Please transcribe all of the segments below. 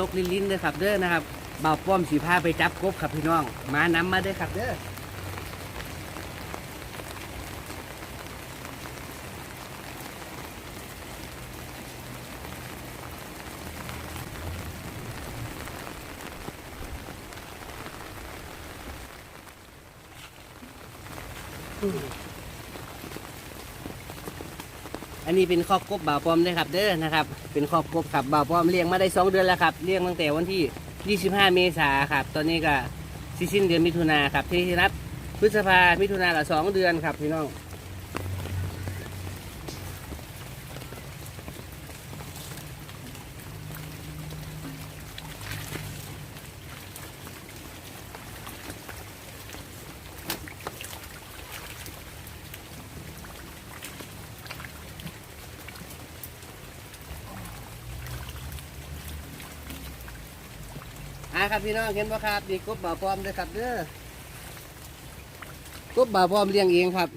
ตกลิ้นๆเด้อครับเด้อนะครับเบาป้อมสีผ้าไปจับกบครับพี่น้อง มานำมาเด้อครับเด้ออั อันนี้เป็นครอบกบบ่าวปอมด้วยครับเด้อนะครับ เป็นครอบกบครับบ่าวปอมเลี้ยงมาได้สองเดือนแล้วครับเลี้ยงตั้งแต่วันที่ 25 เมษาครับ ตอนนี้ก็สิสิ้นเดือนมิถุนาครับที่นับพฤษภามิถุนาละสองเดือนครับพี่น้อง ครับพี่น้องเห็นป่ะครับนี่กบบ่าวปอมด้วยครับเด้อกบบ่าวปอมเลี้ยงเองครับ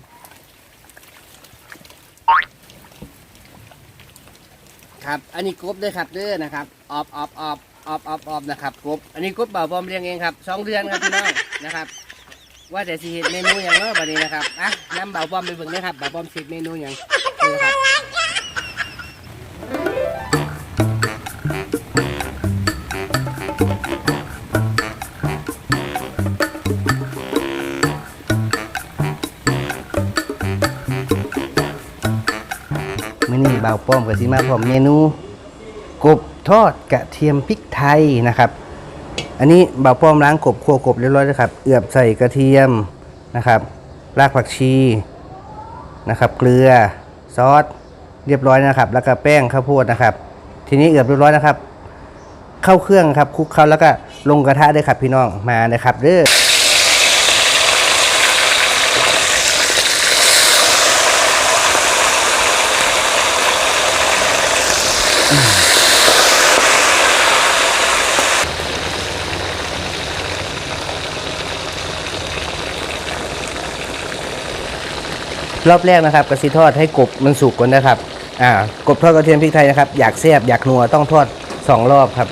ครับอันนี้กบด้วยครับเด้อนะครับออบออบออบออบออบออบนะครับกบอันนี้กบบ่าวปอมเลี้ยงเองครับสองเดือนครับพี่น้องนะครับว่าแต่สิเห็ดเมนูอย่างเนาะบัดนี้นะครับอะนำบ่าวปอมไปเบิ่งนะครับบ่าวปอมสิเฮ็ดเมนูอย่างนี่ครับ มื่อนี้บ่าวป้อมกับสิมาพร้อมเมนู กบทอดกระเทียมพริกไทยนะครับ อันนี้บาวป้อมล้างกบคั่วกบเรียบร้อยแล้วครับ เอือบใส่กระเทียมนะครับ รากผักชีนะครับ เกลือซอสเรียบร้อยนะครับ แล้วก็แป้งข้าวโพดนะครับ ทีนี้เอือบเรียบร้อยนะครับ เข้าเครื่องครับคลุกเคล้าแล้วก็ลงกระทะด้วยครับพี่น้องมาเลยครับเด้อ รอบแรกนะครับกระซิทอดให้กบมันสุกก่อนนะครับอ่ากบทอดกระเทียมพริกไทยนะครับ อยากแซ่บอยากนัวต้องทอดสองรอบครับ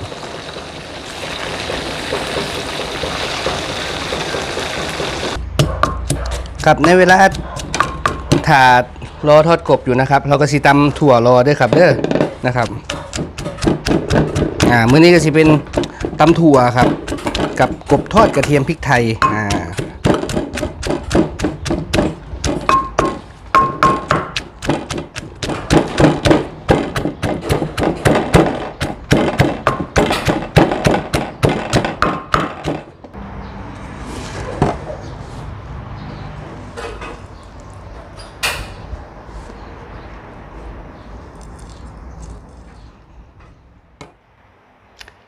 ครับในเวลาถาดรอทอดกบอยู่นะครับ เราก็สิตำถั่วรอด้วยครับเด้อ นะครับอ่ามื้อนี้ก็จะเป็นตำถั่วครับ กับกบทอดกระเทียมพริกไทยอ่า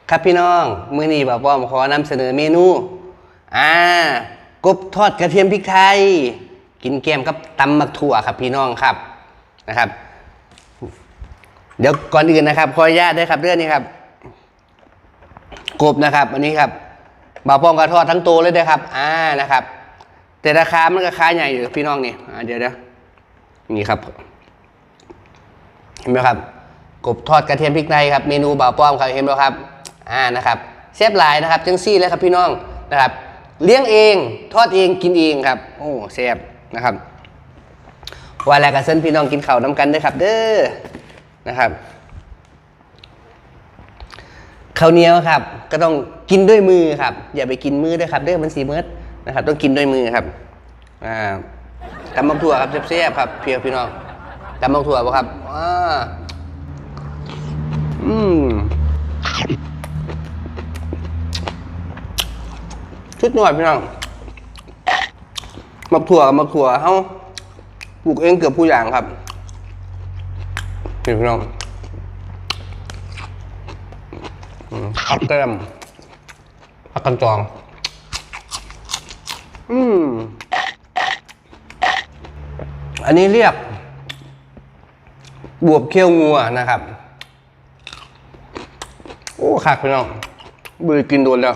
ครับพี่น้อง มื้อนี้บ่าวป้อมขอนำเสนอเมนู อ่ากบทอดกระเทียมพริกไทย กินแกมกับตำมักถั่วครับพี่น้องครับนะครับ เดี๋ยวก่อนอื่นนะครับขออนุญาตด้วยครับเรื่องนี้ครับ กบนะครับ อันนี้ครับบ่าวป้อมกระทอดทั้งตัวเลยนะครับ อ่านะครับ แต่ราคามันก็ค้าใหญ่อยู่พี่น้องนี่อ่าเดี๋ยวเดี๋ยวนี่ครับ เห็นไหมครับ กบทอดกระเทียมพริกไทยครับเมนูบ่าวป้อมครับเห็นไหมครับ อ่านะครับแซ่บหลายนะครับจังซี่เลยครับพี่น้องนะครับ เลี้ยงเองทอดเองกินเองครับโอ้แซ่บนะครับว่าแล้วกันเส้นพี่น้องกินข้าวน้ำกันเด้วยครับ เด้อนะครับข้าวเหนียวครับ ก็ต้องกินด้วยมือครับ อย่าไปกินมือด้วยครับเด้อมันสีเมิดนะครับ ต้องกินด้วยมือครับอ่าตำบักถั่วครับแซ่บๆครับเพี่พี่น้องตำบักถั่วป่ะครับอ่าอืม ชุดหน่อยพี่น้องมักถั่วกับมักถั่วเขาปลูกเองเกือบผู้อย่างครับพี่พี่น้องข้าวแก้มผักกันจอง อืม อันนี้เรียก บวบเคี้ยวงัวนะครับ โอ้คักพี่น้องเบื่อกินโดนแล้ว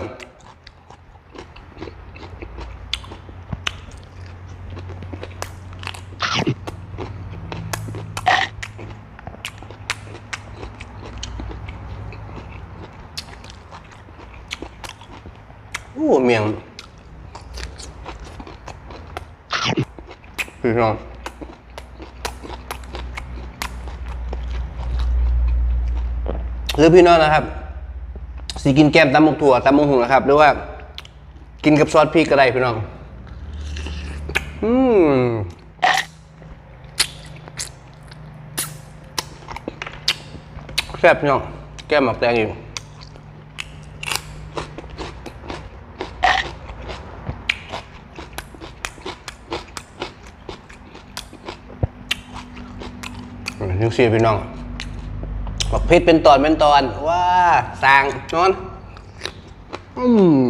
โอ้เมียงพี่น้องหรือพี่น้องนะครับสีกินแกมตำมกถั่วตำมกหุงนะครับ หรือว่า กินกับซอสพริกก็ได้พี่น้อง อืมแซ่บพี่น้อง แก้มหมักแตงอยู่ ซีพี่น้องบอกเพชรเป็นตอนเป็นตอนว้าสางนอนอืม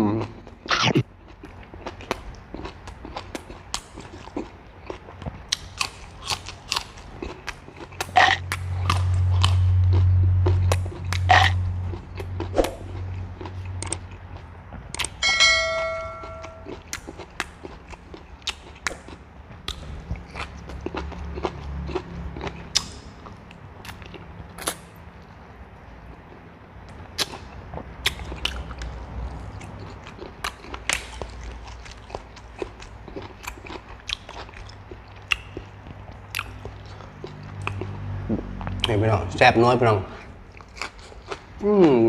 พี่น้องแซ่บน้อยพี่น้องอืม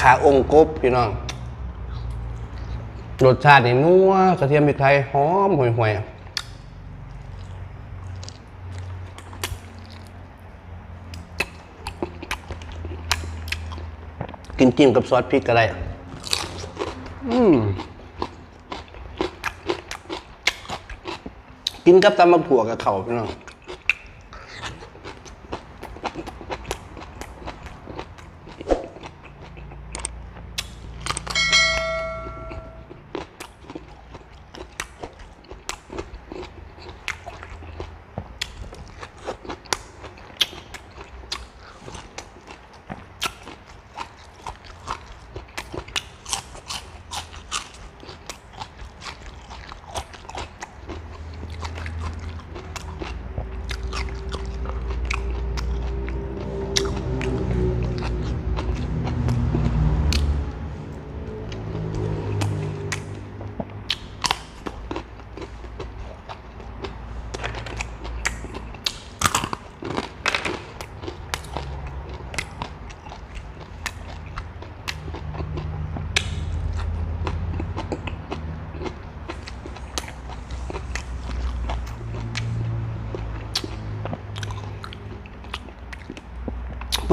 ขาองค์กบพี่น้อง รสชาตินี่นัวกระเทียมพริกไทยหอมห่วยๆกินจิ้มกับซอสพริกก็ได้อืมกินกับตำมะผัวกับเข่าพี่น้อง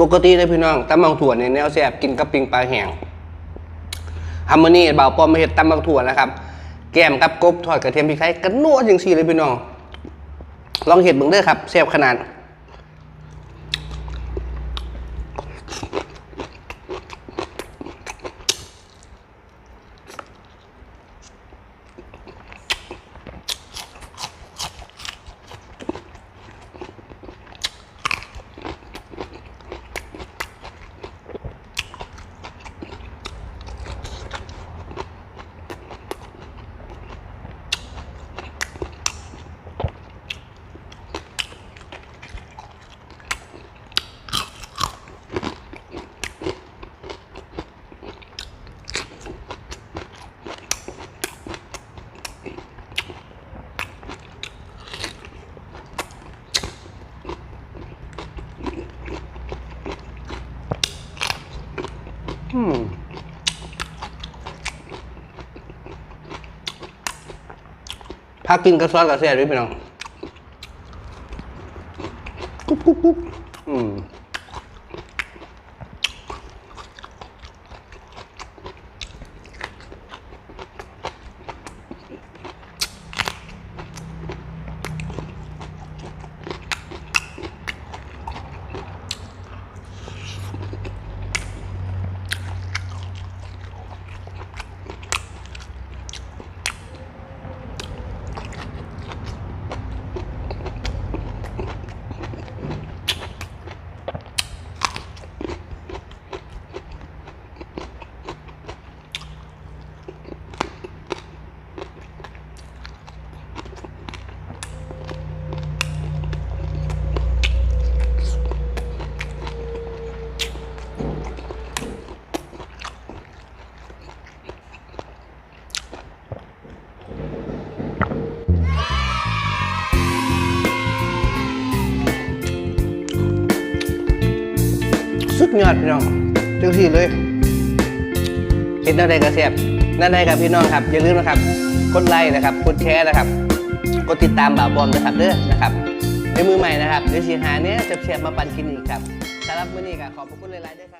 ปกติเลยพี่น้องตำบักถั่วเนี่ยแนวแซบกินกับปิงปลาแห้งฮัมมอนี่บ่าวปอมมาเห็ดตำบักถั่วนะครับ แกมกับกบทอดกระเทียมพริกไทยกันนัวจังซี่เลยพี่น้อง ลองเห็ดเบิ่งเด้อครับแซบขนาด พักกินกระซอสกับเสียด้วยพี่น้อง สุดยอดพี่น้องจังสี่เลยเห็นนั่นใดกระเสียบนั่นใดครับพี่น้องครับ อย่าลืมนะครับ กดไลค์นะครับ กดแชร์นะครับ กดติดตามบ่าวบอมนะครับเด้อนะครับในมือใหม่นะครับเดี๋ยวสีหาเนี้ยจะเสียบมาปั่นกินอีกครับสำหรับมื้อนี้ก็ขอบพระคุณหลายๆด้วย